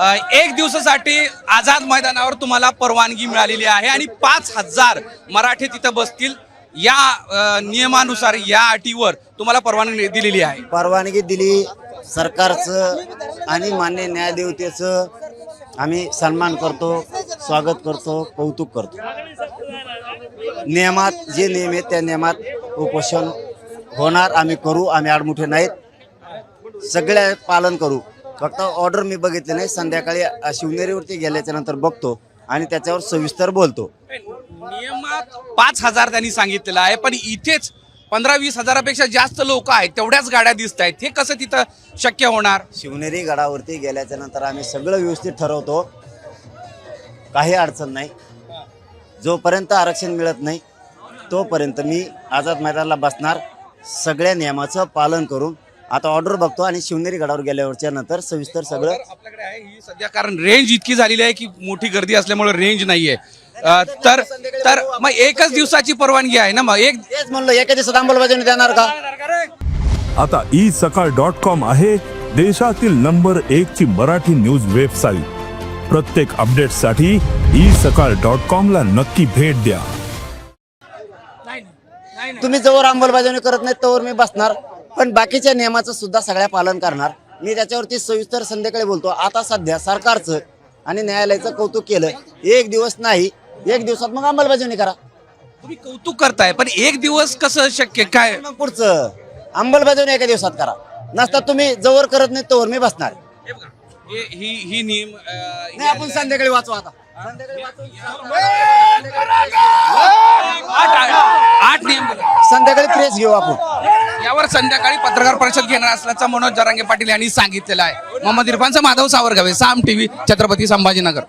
एक दिवसासाठी आझाद मैदानावर तुम्हाला परवानगी मिळालेली आहे आणि पाच हजार मराठी तिथं बसतील या नियमानुसार या अटीवर तुम्हाला परवानगी दिलेली आहे. परवानगी दिली सरकारचं आणि मान्य न्यायदेवतेचं. आम्ही सन्मान करतो स्वागत करतो कौतुक करतो. नियमात जे नियम आहेत त्या नियमात उपोषण होणार आम्ही करू आम्ही आडमुठे नाहीत. सगळ्या पालन करू. फक्त ऑर्डर मी बघितली नाही. संध्याकाळी अ, शिवनेरीवरती गेल्याच्यानंतर बघतो आणि त्याच्यावर सविस्तर बोलतो. नियमात पाच हजार त्यांनी सांगितलेलं आहे पण इथेच पंधरा वीस हजारापेक्षा जास्त लोक आहेत तेवढ्याच गाड्या दिसत आहेत. हे कसं तिथं शक्य होणार? शिवनेरी गडावरती गेल्याच्यानंतर आम्ही सगळं व्यवस्थित ठरवतो. काही अडचण नाही. जोपर्यंत आरक्षण मिळत नाही तोपर्यंत मी आझाद मैदानाला बसणार. सगळ्या नियमाचं पालन करून आता ऑर्डर बघतो आणि शिवनेरी गडावर गेल्यावरच्या नंतर सविस्तर सगळं तर आपल्याकडे आहे. ही सध्या कारण रेंज इतकी झालेली आहे की मोठी गर्दी असल्यामुळे रेंज नाहीये. अ, तर तर मग एकच दिवसाची परवानगी आहे ना मग? एक तेच म्हणलं एका दिवसात अंमलबजावणी देणार का? आता ई सकाळ डॉट कॉम आहे देशातील नंबर एक ची मराठी न्यूज वेबसाईट प्रत्येक अपडेटसाठी ई सकाळ डॉट कॉम ला नक्की भेट द्या. तुम्ही जवळ अंमलबजावणी करत नाही तोवर मी बसणार. पण बाकीच्या नियमाचं सुद्धा सगळ्या पालन करणार मी त्याच्यावरती सविस्तर संध्याकाळी बोलतो आता सध्या सरकारचं आणि न्यायालयाचं कौतुक केलं एक दिवस नाही एक दिवसात मग अंमलबजावणी करा तुम्ही कौतुक करताय पण एक दिवस कसं शक्य काय मग पुढचं अंमलबजावणी एका दिवसात करा नसता तुम्ही जवळ करत नाही तोवर मी बसणार हे बघा, हे- ही ही नियम अ, नाही आपण संध्याकाळी वाचू आता आठ आठ नियम. संध्याकाळी प्रेस घेऊ आपण यावर संध्याकाळी पत्रकार परिषद घेणार असल्याचं मनोज जरांगे पाटील यांनी सांगितलेलं आहे. मोहम्मद इरफानचं माधव सावरगावे साम टीव्ही छत्रपती संभाजीनगर.